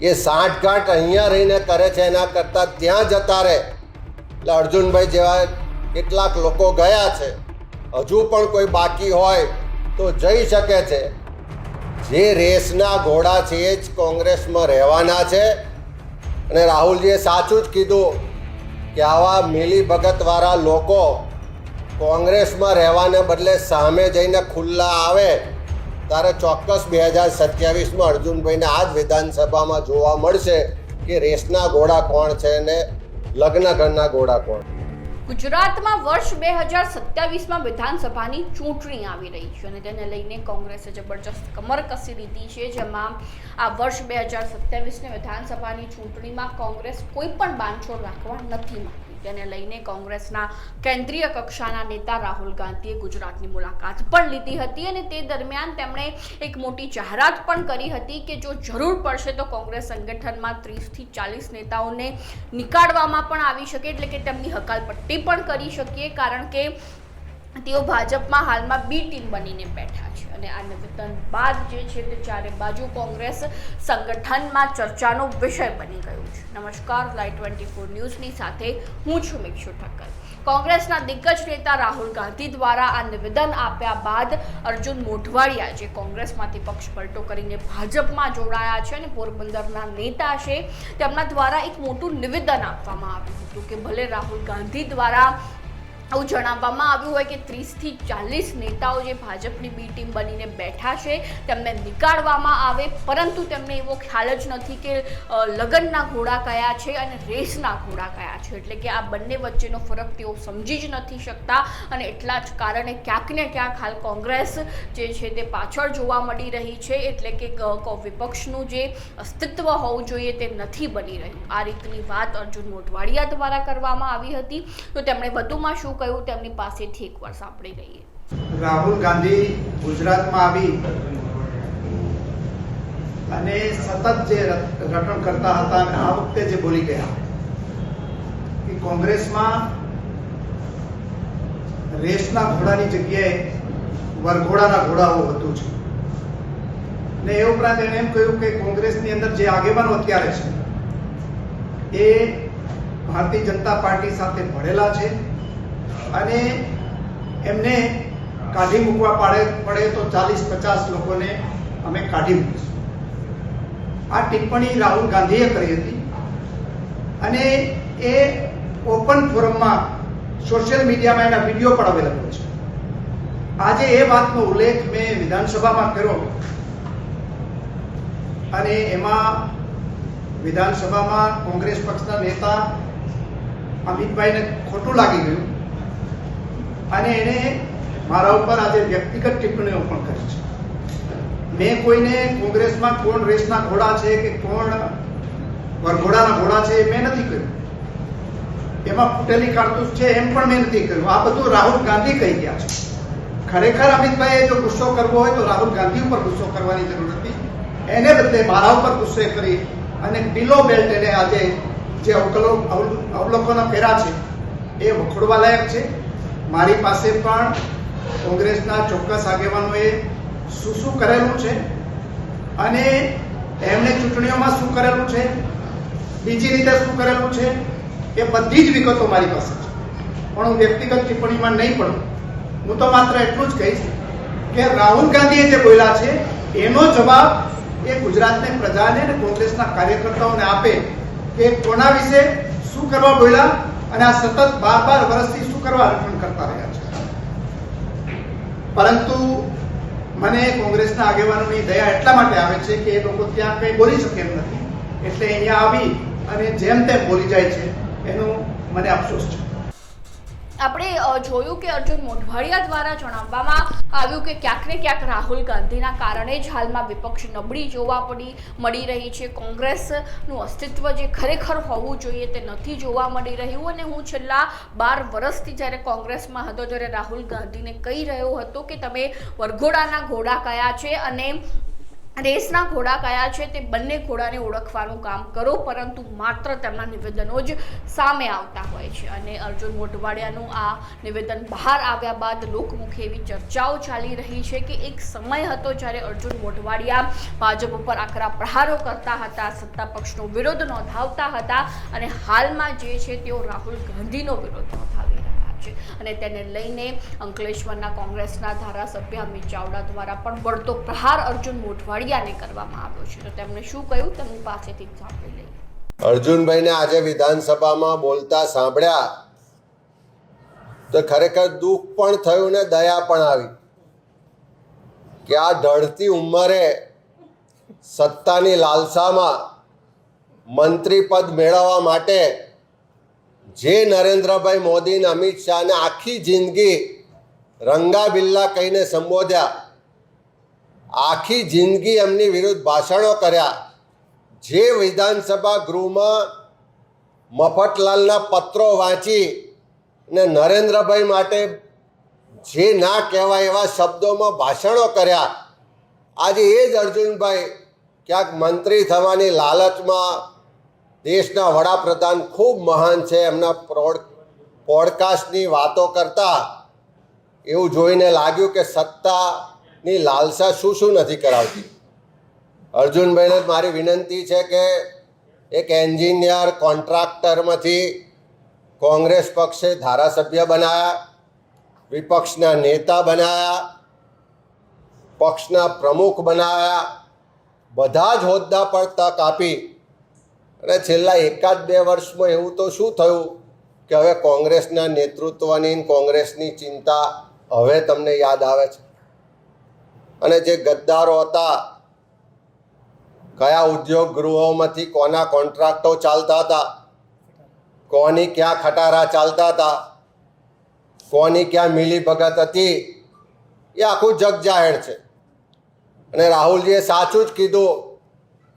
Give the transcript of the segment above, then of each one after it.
એ સાંઠગાંઠ અહીંયા રહીને કરે છે, એના કરતાં ત્યાં જતા રહે. એટલે અર્જુનભાઈ જેવા કેટલાક લોકો ગયા છે. હજુ પણ કોઈ બાકી હોય તો જઈ શકે છે. જે રેસના ઘોડા છે એ જ કોંગ્રેસમાં રહેવાના છે. અને રાહુલજીએ સાચું જ કીધું કે આવા મિલી ભગતવાળા લોકો કોંગ્રેસમાં રહેવાને બદલે સામે જઈને ખુલ્લા આવે ત્યારે ચોક્કસ બે હજાર સત્યાવીસમાં અર્જુનભાઈને આ જ વિધાનસભામાં જોવા મળશે કે રેસના ઘોડા કોણ છે અને લગ્ન ઘરના ઘોડા કોણ? ગુજરાતમાં વર્ષ બે હજાર સત્યાવીસમાં વિધાનસભાની ચૂંટણી આવી રહી છે અને તેને લઈને કોંગ્રેસે જબરજસ્ત કમર કસી લીધી છે, જેમાં આ વર્ષ બે હજાર સત્યાવીસની વિધાનસભાની ચૂંટણીમાં કોંગ્રેસ કોઈ પણ બાંધછોડ રાખવા નથી માંગતી. તેને લઈને કોંગ્રેસના કેન્દ્રીય કક્ષાના નેતા રાહુલ ગાંધીએ ગુજરાતની મુલાકાત પણ લીધી હતી અને તે દરમિયાન તેમણે એક મોટી જાહેરાત પણ કરી હતી કે જો જરૂર પડશે તો કોંગ્રેસ સંગઠનમાં ત્રીસથી ચાલીસ નેતાઓને નીકાળવામાં પણ આવી શકે, એટલે કે તેમની હકાલપટ્ટી પણ કરી શકીએ, કારણ કે તેઓ ભાજપમાં હાલમાં બી ટીમ બનીને બેઠા અને આ નિવેદન બાદ જે છે તે ચારે બાજુ કોંગ્રેસ સંગઠનમાં ચર્ચાનો વિષય બની ગયું છે. નમસ્કાર લાઈવ ટ્વેન્ટી ફોર ન્યૂઝની સાથે હું છું મિક્ષુ ઠક્કર. કોંગ્રેસના દિગ્ગજ નેતા રાહુલ ગાંધી દ્વારા આ નિવેદન આપ્યા બાદ અર્જુન મોઢવાડિયા જે કોંગ્રેસમાંથી પક્ષ પલટો કરીને ભાજપમાં જોડાયા છે અને પોરબંદરના નેતા છે, તેમના દ્વારા એક મોટું નિવેદન આપવામાં આવ્યું હતું કે ભલે રાહુલ ગાંધી દ્વારા આવું જણાવવામાં આવ્યું હોય કે ત્રીસથી ચાલીસ નેતાઓ જે ભાજપની બી ટીમ બનીને બેઠા છે, તેમને નીકાળવામાં આવે, પરંતુ તેમને એવો ખ્યાલ જ નથી કે લગ્નના ઘોડા કયા છે અને રેસના ઘોડા કયા છે. એટલે કે આ બંને વચ્ચેનો ફરક તેઓ સમજી જ નથી શકતા અને એટલા જ કારણે ક્યાંક ને ક્યાંક હાલ કોંગ્રેસ જે છે તે પાછળ જોવા મળી રહી છે, એટલે ક- વિપક્ષનું જે અસ્તિત્વ હોવું જોઈએ તે નથી બની રહ્યું. આ રીતની વાત અર્જુન મોઢવાડિયા દ્વારા કરવામાં આવી હતી. તો તેમણે વધુમાં શું કહ્યું, તેમની પાસેથી એકવાર સાંભળી લઈએ. રાહુલ ગાંધી ગુજરાતમાં આવી અને સતત જે રટણ કરતા હતા અને આ વખતે જે બોલી ગયા કે કોંગ્રેસમાં રેસના ઘોડાની જગ્યાએ વરઘોડાના ઘોડાઓ હતું છે. ને એ ઉપરાંત એણે એમ કહ્યું કે કોંગ્રેસની અંદર જે આગેવાનો અત્યારે છે, એ ભારતીય જનતા પાર્ટી સાથે ભળેલા છે. અને એમને કાઢી મૂકવા પાડે, પડે તો ચાલીસ, પચાસ લોકોને અમે કાઢી મૂકીશું. આ ટિપ્પણી રાહુલ ગાંધીએ કરી હતી. અને એ ઓપન ફોરમમાં સોશિયલ મીડિયામાં એના વીડિયો પણ અવેલેબલ છે. આજે એ વાતનો ઉલ્લેખ મેં વિધાનસભામાં કર્યો. અને એમાં વિધાનસભામાં કોંગ્રેસ પક્ષના નેતા અમિતભાઈને ખોટું લાગી ગયું. અને એણે મારા ઉપર આજે વ્યક્તિગત ટિપ્પણીઓ પણ કરી છે. મેં કોઈને કોંગ્રેસમાં કોણ રેસના ઘોડા છે કે કોણ વરઘોડાના ઘોડા છે મેં નથી કર્યું. એમાં ફૂટેલી કારતૂસ છે એમ પણ મેં નથી કર્યું. આ બધું રાહુલ ગાંધી કહી ગયા છે. ખરેખર અમિતભાઈએ જો ગુસ્સો કરવો હોય તો રાહુલ ગાંધી ઉપર ગુસ્સો કરવાની જરૂર હતી એને બદલે મારા ઉપર ગુસ્સે કરી અને બિલો બેલ્ટ એને આજે જે અવકલો અવલ- અવલોકનો કર્યા છે એ વખોડવા લાયક છે. મારી પાસે પણ કોંગ્રેસના ચોક્કસ આગેવાનોએ શું શું કરેલું છે અને એમણે ચૂંટણીઓમાં શું કરેલું છે? બીજી રીતે શું કરેલું છે એ બધી જ વિગતો મારી પાસે છે. પણ હું વ્યક્તિગત ટિપ્પણીમાં નહીં પડું. હું તો માત્ર એટલું જ કહીશ કે રાહુલ ગાંધીએ જે બોલ્યા છે, એનો જવાબ એ ગુજરાતની પ્રજાને અને કોંગ્રેસના કાર્યકર્તાઓને આપે કે કોના વિશે શું કરવા બોલ્યા અને આ સતત બાર બાર વર્ષથી કરવા અર્પણ કરતા રહ્યા છે. પરંતુ મને કોંગ્રેસના આગેવાનોની દયા એટલા માટે આવે છે કે એ લોકો ત્યાં કંઈ બોલી શકે એમ નથી. એટલે અહીંયા આવી અને જેમ તેમ બોલી જાય છે, એનું મને અફસોસ છે. આપણે જોયું કે અર્જુન મોઢવાડિયા દ્વારા જણાવવામાં આવ્યું કે ક્યાંક ને ક્યાંક રાહુલ ગાંધીના કારણે જ હાલમાં વિપક્ષ નબળી જોવા પડી, મળી રહી છે. કોંગ્રેસનું અસ્તિત્વ જે ખરેખર હોવું જોઈએ તે નથી જોવા મળી રહ્યું અને હું છેલ્લા બાર વર્ષથી જ્યારે કોંગ્રેસમાં હતો, ત્યારે રાહુલ ગાંધીને કહી રહ્યો હતો કે તમે વરઘોડાના ઘોડા કયા છે અને રેસના ઘોડા કયા છે તે બંને ઘોડાને ઓળખવાનું કામ કરો, પરંતુ માત્ર તેમના નિવેદનો જ સામે આવતા હોય છે. અને અર્જુન મોઢવાડિયાનું આ નિવેદન બહાર આવ્યા બાદ લોકમુખે એવી ચર્ચાઓ ચાલી રહી છે કે એક સમય હતો જ્યારે અર્જુન મોઢવાડિયા ભાજપ ઉપર આકરા પ્રહારો કરતા હતા, સત્તા પક્ષનો વિરોધ નોંધાવતા હતા અને હાલમાં જે છે તેઓ રાહુલ ગાંધીનો વિરોધ નોંધાવી રહ્યા છે. અને તેને લઈને અંકલેશ્વરના કોંગ્રેસના ધારાસભ્ય અમિત ચાવડા દ્વારા પણ વળતો પ્રહાર અર્જુન મોઢવાડિયાને કરવામાં આવ્યો છે. તો તેમણે શું કહ્યું તેમની પાસેથી સાંભળી લઈએ અર્જુનભાઈને આજે વિધાનસભામાં બોલતા સાંભળ્યા તો ખરેખર દુઃખ પણ થયું ને દયા પણ આવી કે આ ઢળતી ઉંમરે સત્તાની લાલસામાં મંત્રી પદ મેળવવા માટે જે નરેન્દ્રભાઈ મોદીને અમિત શાહને આખી જિંદગી રંગા બિલ્લા કહીને સંબોધ્યા, આખી જિંદગી એમની વિરુદ્ધ ભાષણો કર્યા. જે વિધાનસભા ગૃહમાં મફતલાલના પત્રો વાંચી ને નરેન્દ્રભાઈ માટે જે ના કહેવાય એવા શબ્દોમાં ભાષણો કર્યા. આજે એ જ અર્જુનભાઈ ક્યાંક મંત્રી થવાની લાલચમાં દેશના વડાપ્રધાન ખૂબ મહાન છે. એમના પ્રોડ પોડકાસ્ટની વાતો કરતા એવું જોઈને લાગ્યું કે સત્તાની લાલસા શું શું નથી કરાવતી. અર્જુનભાઈને મારી વિનંતી છે કે એક એન્જિનિયર કોન્ટ્રાક્ટરમાંથી કોંગ્રેસ પક્ષે ધારાસભ્ય બનાયા, વિપક્ષના નેતા બનાયા, પક્ષના પ્રમુખ બનાયા, બધા જ હોદ્દા પર તક આપી અને છેલ્લા એકાદ બે વર્ષમાં એવું તો શું થયું કે હવે કોંગ્રેસના નેતૃત્વની કોંગ્રેસની ચિંતા હવે તમને યાદ આવે છે? અને જે ગદ્દારો હતા, કયા ઉદ્યોગ ગૃહોમાંથી કોના કોન્ટ્રાક્ટો ચાલતા હતા? કોની ક્યાં ખટારા ચાલતા હતા? કોની ક્યાં મિલીભગત હતી? એ આખું જગ જાહેર છે. અને રાહુલજીએ સાચું જ કીધું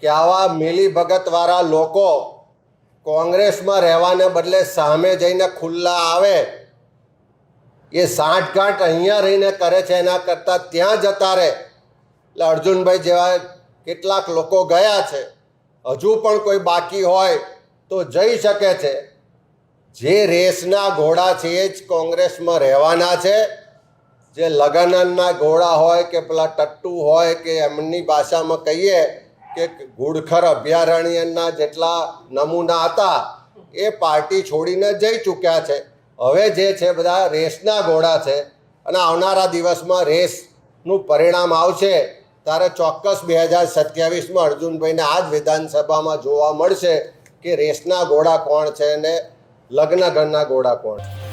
કે આવા મિલીભગતવાળા લોકો કોંગ્રેસમાં રહેવાને બદલે સામે જઈને ખુલ્લા આવે, એ સાંઠગાંઠ અહીંયા રહીને કરે છે, એના કરતાં ત્યાં જતા રહે. એટલે અર્જુનભાઈ જેવા કેટલાક લોકો ગયા છે, હજુ પણ કોઈ બાકી હોય તો જઈ શકે છે. જે રેસના ઘોડા છે એ જ કોંગ્રેસમાં રહેવાના છે. જે લગનના ઘોડા હોય કે પેલા ટટ્ટુ હોય કે એમની ભાષામાં કહીએ કે ઘુડખર અભયારણ્યના જેટલા નમૂના હતા, એ પાર્ટી છોડીને જઈ ચૂક્યા છે. હવે જે છે બધા રેસના ઘોડા છે અને આવનારા દિવસમાં રેસનું પરિણામ આવશે, ત્યારે ચોક્કસ બે હજાર સત્યાવીસમાં અર્જુનભાઈને આ જ વિધાનસભામાં જોવા મળશે કે રેસના ઘોડા કોણ છે અને લગ્ન ઘરના ઘોડા કોણ છે.